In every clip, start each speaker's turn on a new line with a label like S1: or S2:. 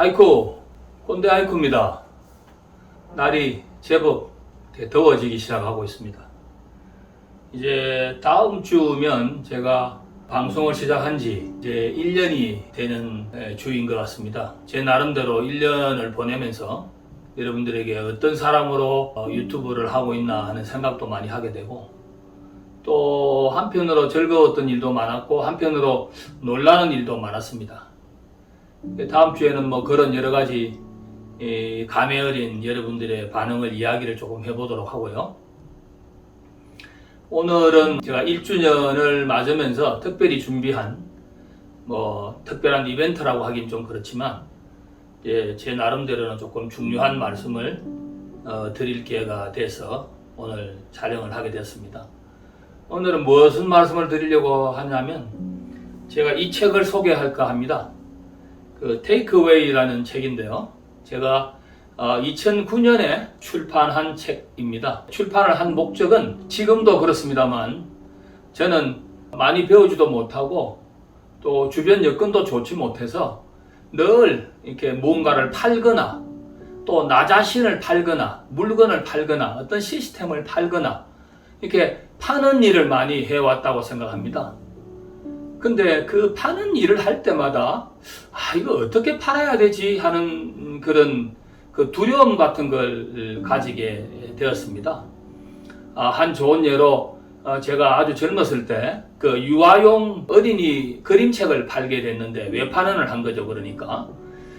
S1: 아이쿠, 꼰대 아이쿠입니다. 날이 제법 더워지기 시작하고 있습니다. 이제 다음 주면 제가 방송을 시작한 지 이제 1년이 되는 에, 주인 것 같습니다. 제 나름대로 1년을 보내면서 여러분들에게 어떤 사람으로 어, 유튜브를 하고 있나 하는 생각도 많이 하게 되고 또 한편으로 즐거웠던 일도 많았고 한편으로 놀라는 일도 많았습니다. 다음 주에는 뭐 그런 여러 가지 이 감회 어린 여러분들의 반응을 이야기를 조금 해보도록 하고요. 오늘은 제가 1주년을 맞으면서 특별히 준비한 뭐 특별한 이벤트라고 하긴 좀 그렇지만 예, 제 나름대로는 조금 중요한 말씀을 어, 드릴 기회가 돼서 오늘 촬영을 하게 되었습니다. 오늘은 무슨 말씀을 드리려고 하냐면 제가 이 책을 소개할까 합니다. 그 테이크웨이라는 책인데요. 제가 2009년에 출판한 책입니다. 출판을 한 목적은 지금도 그렇습니다만 저는 많이 배우지도 못하고 또 주변 여건도 좋지 못해서 늘 이렇게 무언가를 팔거나 또 나 자신을 팔거나 물건을 팔거나 어떤 시스템을 팔거나 이렇게 파는 일을 많이 해왔다고 생각합니다. 근데 그 파는 일을 할 때마다 아 이거 어떻게 팔아야 되지 하는 그런 그 두려움 같은 걸 가지게 되었습니다. 아, 한 좋은 예로 어, 제가 아주 젊었을 때 그 유아용 어린이 그림책을 팔게 됐는데 외판원을 한 거죠 그러니까.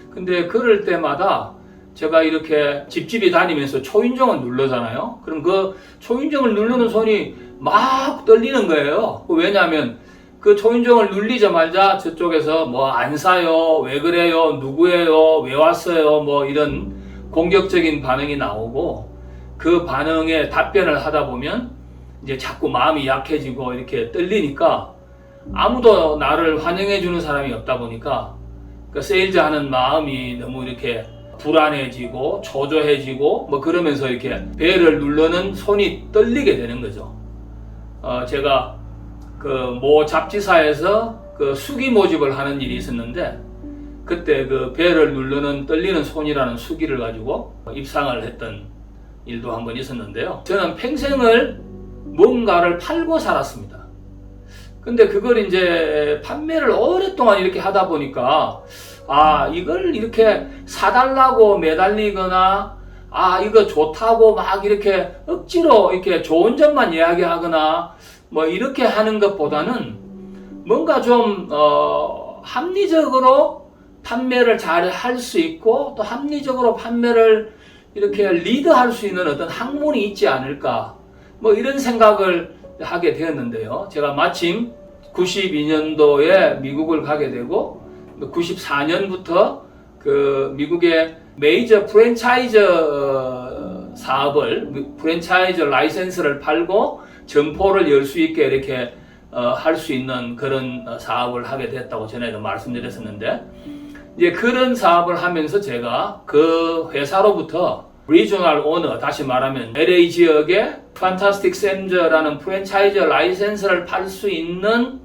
S1: 근데 그럴 때마다 제가 이렇게 집집이 다니면서 초인종을 누르잖아요. 그럼 그 초인종을 누르는 손이 막 떨리는 거예요. 왜냐하면 그 초인종을 눌리자마자 저쪽에서 뭐 안 사요, 왜 그래요, 누구예요, 왜 왔어요, 뭐 이런 공격적인 반응이 나오고 그 반응에 답변을 하다 보면 이제 자꾸 마음이 약해지고 이렇게 떨리니까 아무도 나를 환영해 주는 사람이 없다 보니까 그 세일즈 하는 마음이 너무 이렇게 불안해지고 초조해지고 뭐 그러면서 이렇게 배를 누르는 손이 떨리게 되는 거죠. 어, 제가 그 모 잡지사에서 그 수기 모집을 하는 일이 있었는데 그때 그 배를 누르는 떨리는 손이라는 수기를 가지고 입상을 했던 일도 한 번 있었는데요. 저는 평생을 뭔가를 팔고 살았습니다. 근데 그걸 이제 판매를 오랫동안 이렇게 하다 보니까 아 이걸 이렇게 사달라고 매달리거나 아 이거 좋다고 막 이렇게 억지로 이렇게 좋은 점만 이야기하거나 뭐 이렇게 하는 것보다는 뭔가 좀 어, 합리적으로 판매를 잘 할 수 있고 또 합리적으로 판매를 이렇게 리드할 수 있는 어떤 학문이 있지 않을까 뭐 이런 생각을 하게 되었는데요. 제가 마침 92년도에 미국을 가게 되고 94년부터 그 미국의 메이저 프랜차이즈 어, 사업을 프랜차이즈 라이센스를 팔고 점포를 열 수 있게 이렇게 어, 할 수 있는 그런 어, 사업을 하게 됐다고 전에도 말씀드렸었는데 이제 그런 사업을 하면서 제가 그 회사로부터 리저널 오너 다시 말하면 LA 지역에 판타스틱 샘저라는 프랜차이즈 라이센스를 팔 수 있는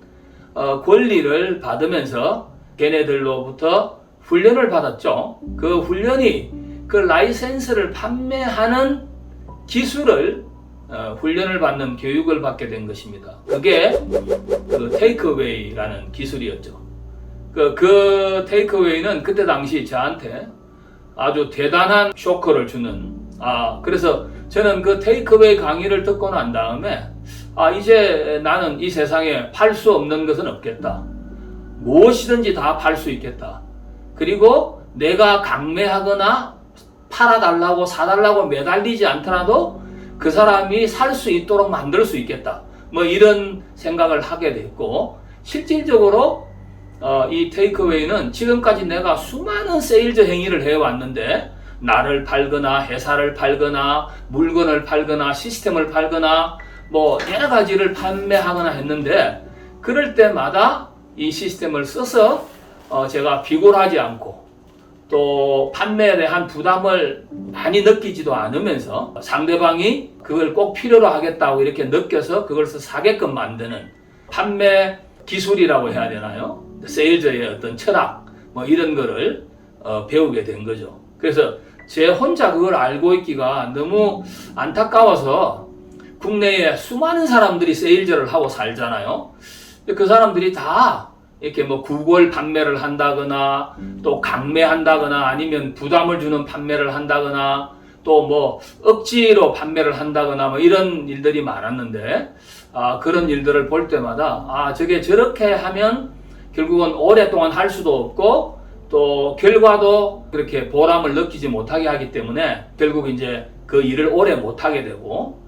S1: 어, 권리를 받으면서 걔네들로부터 훈련을 받았죠. 그 훈련이 그 라이센스를 판매하는 기술을 어, 훈련을 받는 교육을 받게 된 것입니다. 그게 그 테이크웨이라는 기술이었죠. 그, 그 테이크웨이는 그때 당시 저한테 아주 대단한 쇼크를 주는 아 그래서 저는 그 테이크웨이 강의를 듣고 난 다음에 아 이제 나는 이 세상에 팔 수 없는 것은 없겠다 무엇이든지 다 팔 수 있겠다 그리고 내가 강매하거나 팔아달라고 사달라고 매달리지 않더라도 그 사람이 살 수 있도록 만들 수 있겠다. 뭐 이런 생각을 하게 됐고 실질적으로 어, 이 테이크웨이는 지금까지 내가 수많은 세일즈 행위를 해왔는데 나를 팔거나 회사를 팔거나 물건을 팔거나 시스템을 팔거나 뭐 여러 가지를 판매하거나 했는데 그럴 때마다 이 시스템을 써서 어, 제가 비굴하지 않고 또 판매에 대한 부담을 많이 느끼지도 않으면서 상대방이 그걸 꼭 필요로 하겠다고 이렇게 느껴서 그걸 사게끔 만드는 판매 기술이라고 해야 되나요? 세일즈의 어떤 철학 뭐 이런 거를 어, 배우게 된 거죠. 그래서 제 혼자 그걸 알고 있기가 너무 안타까워서 국내에 수많은 사람들이 세일즈를 하고 살잖아요. 그 사람들이 다 이렇게 뭐 구걸 판매를 한다거나 또 강매한다거나 아니면 부담을 주는 판매를 한다거나 또 뭐 억지로 판매를 한다거나 뭐 이런 일들이 많았는데 아 그런 일들을 볼 때마다 아 저게 저렇게 하면 결국은 오랫동안 할 수도 없고 또 결과도 그렇게 보람을 느끼지 못하게 하기 때문에 결국 이제 그 일을 오래 못하게 되고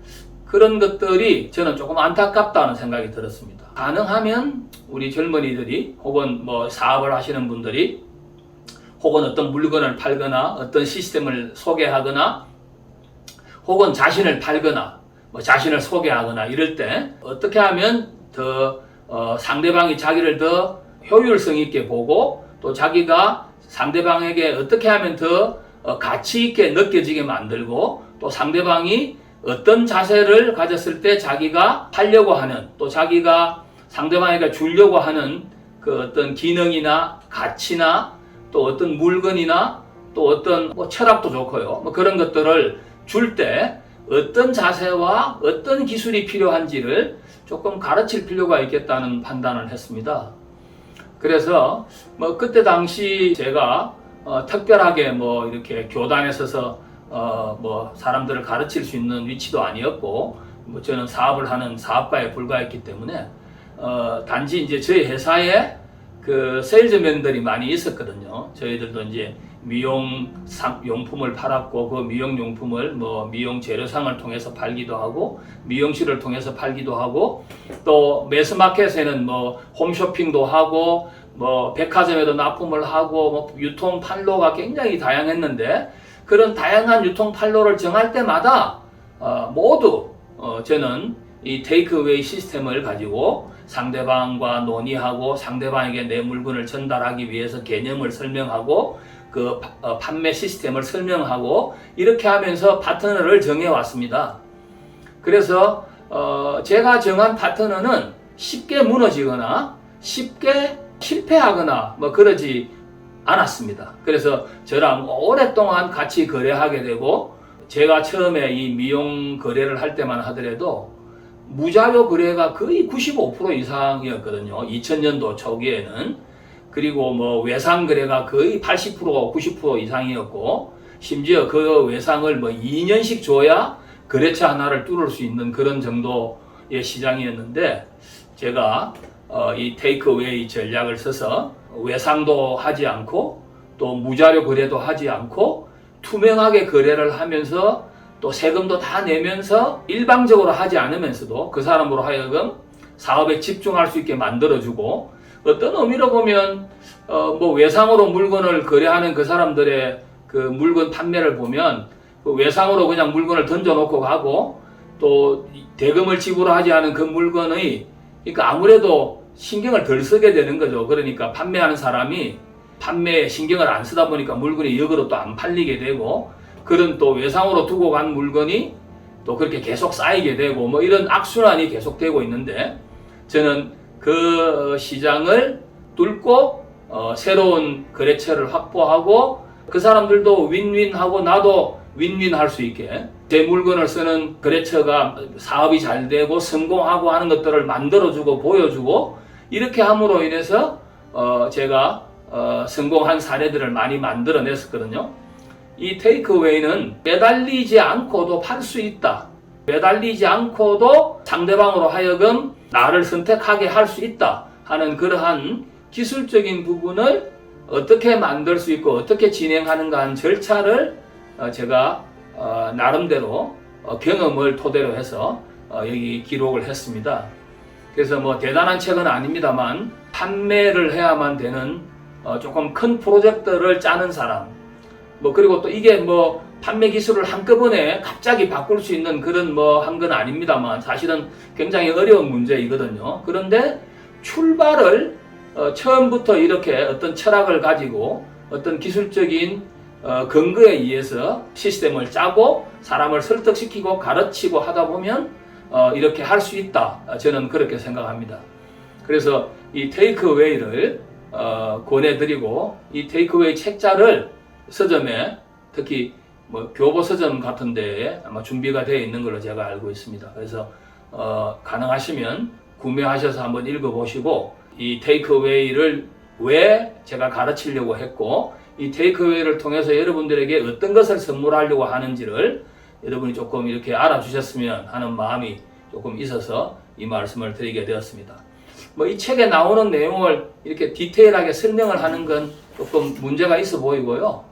S1: 그런 것들이 저는 조금 안타깝다는 생각이 들었습니다. 가능하면 우리 젊은이들이 혹은 뭐 사업을 하시는 분들이 혹은 어떤 물건을 팔거나 어떤 시스템을 소개하거나 혹은 자신을 팔거나 뭐 자신을 소개하거나 이럴 때 어떻게 하면 더 어, 상대방이 자기를 더 효율성 있게 보고 또 자기가 상대방에게 어떻게 하면 더 어, 가치 있게 느껴지게 만들고 또 상대방이 어떤 자세를 가졌을 때 자기가 하려고 하는 또 자기가 상대방에게 주려고 하는 그 어떤 기능이나 가치나 또 어떤 물건이나 또 어떤 뭐 철학도 좋고요. 뭐 그런 것들을 줄 때 어떤 자세와 어떤 기술이 필요한지를 조금 가르칠 필요가 있겠다는 판단을 했습니다. 그래서 뭐 그때 당시 제가 어, 특별하게 뭐 이렇게 교단에 서서 어, 뭐 사람들을 가르칠 수 있는 위치도 아니었고 뭐 저는 사업을 하는 사업가에 불과했기 때문에 어, 단지 이제 저희 회사에 그 세일즈맨들이 많이 있었거든요. 저희들도 이제 미용 상, 용품을 팔았고 그 미용 용품을 뭐 미용 재료상을 통해서 팔기도 하고 미용실을 통해서 팔기도 하고 또 매스마켓에는 뭐 홈쇼핑도 하고 뭐 백화점에도 납품을 하고 뭐 유통 판로가 굉장히 다양했는데 그런 다양한 유통 판로를 정할 때마다 어, 모두 어, 저는 이 테이크웨이 시스템을 가지고 상대방과 논의하고 상대방에게 내 물건을 전달하기 위해서 개념을 설명하고 그 파- 어, 판매 시스템을 설명하고 이렇게 하면서 파트너를 정해 왔습니다. 그래서 어, 제가 정한 파트너는 쉽게 무너지거나 쉽게 실패하거나 뭐 그러지 않았습니다. 그래서 저랑 오랫동안 같이 거래하게 되고 제가 처음에 이 미용 거래를 할 때만 하더라도 무자료 거래가 거의 95% 이상이었거든요. 2000년도 초기에는. 그리고 뭐 외상 거래가 거의 80% 90% 이상이었고 심지어 그 외상을 뭐 2년씩 줘야 거래처 하나를 뚫을 수 있는 그런 정도의 시장이었는데 제가 어, 이 테이크웨이 전략을 써서 외상도 하지 않고 또 무자료 거래도 하지 않고 투명하게 거래를 하면서 또 세금도 다 내면서 일방적으로 하지 않으면서도 그 사람으로 하여금 사업에 집중할 수 있게 만들어주고 어떤 의미로 보면 어, 뭐 외상으로 물건을 거래하는 그 사람들의 그 물건 판매를 보면 그 외상으로 그냥 물건을 던져놓고 가고 또 대금을 지불하지 않은 그 물건의 그러니까 아무래도 신경을 덜 쓰게 되는 거죠. 그러니까 판매하는 사람이 판매에 신경을 안 쓰다 보니까 물건이 역으로 또 안 팔리게 되고 그런 또 외상으로 두고 간 물건이 또 그렇게 계속 쌓이게 되고 뭐 이런 악순환이 계속되고 있는데 저는 그 시장을 뚫고 어, 새로운 거래처를 확보하고 그 사람들도 윈윈하고 나도 윈윈할 수 있게 제 물건을 쓰는 거래처가 사업이 잘 되고 성공하고 하는 것들을 만들어주고 보여주고 이렇게 함으로 인해서 어, 제가 어, 성공한 사례들을 많이 만들어냈었거든요. 이 테이크웨이는 매달리지 않고도 팔 수 있다. 매달리지 않고도 상대방으로 하여금 나를 선택하게 할 수 있다 하는 그러한 기술적인 부분을 어떻게 만들 수 있고 어떻게 진행하는가 하는 절차를 어, 제가 어, 나름대로 어, 경험을 토대로 해서 어, 여기 기록을 했습니다. 그래서 뭐 대단한 책은 아닙니다만 판매를 해야만 되는 어, 조금 큰 프로젝트를 짜는 사람 뭐 그리고 또 이게 뭐 판매 기술을 한꺼번에 갑자기 바꿀 수 있는 그런 뭐 한 건 아닙니다만 사실은 굉장히 어려운 문제이거든요. 그런데 출발을 어, 처음부터 이렇게 어떤 철학을 가지고 어떤 기술적인 어, 근거에 의해서 시스템을 짜고 사람을 설득시키고 가르치고 하다 보면 어, 이렇게 할 수 있다. 어, 저는 그렇게 생각합니다. 그래서 이 테이크웨이를 어, 권해드리고 이 테이크웨이 책자를 서점에 특히 뭐 교보 서점 같은 데에 아마 준비가 되어 있는 걸로 제가 알고 있습니다. 그래서 어, 가능하시면 구매하셔서 한번 읽어보시고 이 테이크웨이를 왜 제가 가르치려고 했고 이 테이크웨이를 통해서 여러분들에게 어떤 것을 선물하려고 하는지를 여러분이 조금 이렇게 알아주셨으면 하는 마음이 조금 있어서 이 말씀을 드리게 되었습니다. 뭐 이 책에 나오는 내용을 이렇게 디테일하게 설명을 하는 건 조금 문제가 있어 보이고요.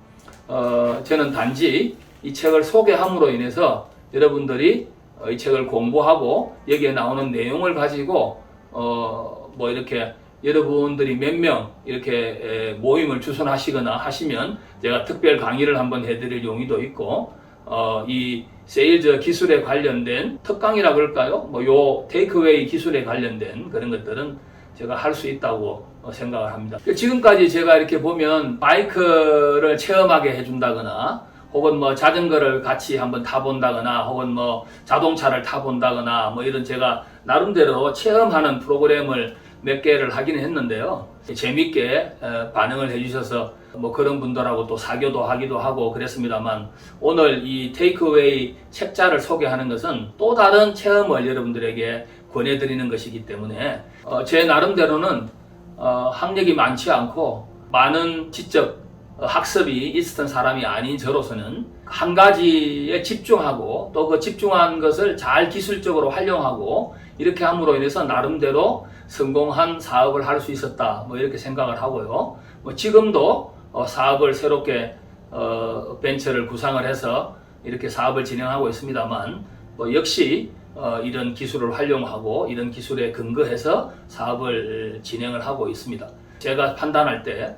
S1: 어, 저는 단지 이 책을 소개함으로 인해서 여러분들이 어, 이 책을 공부하고 여기에 나오는 내용을 가지고 어, 뭐 이렇게 여러분들이 몇 명 이렇게 에, 모임을 주선하시거나 하시면 제가 특별 강의를 한번 해드릴 용의도 있고 어, 이 세일즈 기술에 관련된 특강이라 그럴까요? 뭐 요 테이크웨이 기술에 관련된 그런 것들은 제가 할 수 있다고 어, 생각을 합니다. 지금까지 제가 이렇게 보면 바이크를 체험하게 해준다거나 혹은 뭐 자전거를 같이 한번 타본다거나 혹은 뭐 자동차를 타본다거나 뭐 이런 제가 나름대로 체험하는 프로그램을 몇 개를 하기는 했는데요. 재밌게 어, 반응을 해주셔서 뭐 그런 분들하고 또 사교도 하기도 하고 그랬습니다만 오늘 이 테이크웨이 책자를 소개하는 것은 또 다른 체험을 여러분들에게 권해드리는 것이기 때문에 어, 제 나름대로는 어, 학력이 많지 않고 많은 지적 어, 학습이 있었던 사람이 아닌 저로서는 한 가지에 집중하고 또 그 집중한 것을 잘 기술적으로 활용하고 이렇게 함으로 인해서 나름대로 성공한 사업을 할 수 있었다 뭐 이렇게 생각을 하고요. 뭐 지금도 어, 사업을 새롭게 어, 벤처를 구상을 해서 이렇게 사업을 진행하고 있습니다만 뭐 역시 어, 이런 기술을 활용하고 이런 기술에 근거해서 사업을 진행을 하고 있습니다. 제가 판단할 때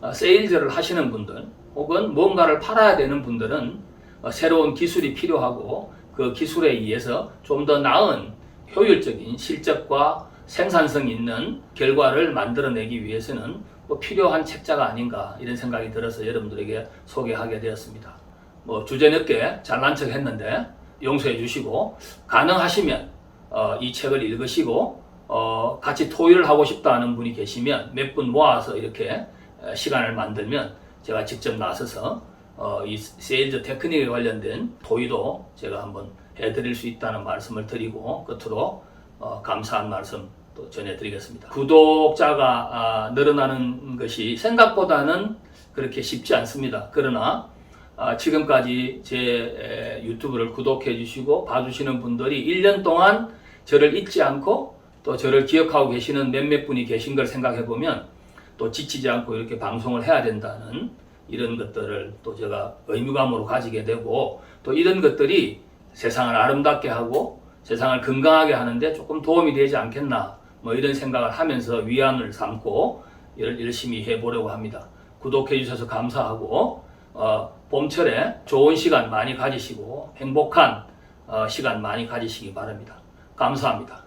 S1: 어, 세일즈를 하시는 분들 혹은 뭔가를 팔아야 되는 분들은 어, 새로운 기술이 필요하고 그 기술에 의해서 좀 더 나은 효율적인 실적과 생산성 있는 결과를 만들어내기 위해서는 뭐 필요한 책자가 아닌가 이런 생각이 들어서 여러분들에게 소개하게 되었습니다. 뭐 주제 늦게 잘난 척 했는데 용서해 주시고 가능하시면 어, 이 책을 읽으시고 어, 같이 토의를 하고 싶다 하는 분이 계시면 몇 분 모아서 이렇게 어, 시간을 만들면 제가 직접 나서서 어, 이 세일즈 테크닉에 관련된 토의도 제가 한번 해드릴 수 있다는 말씀을 드리고 끝으로 어, 감사한 말씀 또 전해드리겠습니다. 구독자가 아, 늘어나는 것이 생각보다는 그렇게 쉽지 않습니다. 그러나 아, 지금까지 제 에, 유튜브를 구독해 주시고 봐주시는 분들이 1년 동안 저를 잊지 않고 또 저를 기억하고 계시는 몇몇 분이 계신 걸 생각해 보면 또 지치지 않고 이렇게 방송을 해야 된다는 이런 것들을 또 제가 의무감으로 가지게 되고 또 이런 것들이 세상을 아름답게 하고 세상을 건강하게 하는데 조금 도움이 되지 않겠나 뭐 이런 생각을 하면서 위안을 삼고 열- 열심히 해보려고 합니다. 구독해 주셔서 감사하고 어, 봄철에 좋은 시간 많이 가지시고 행복한 어, 시간 많이 가지시기 바랍니다. 감사합니다.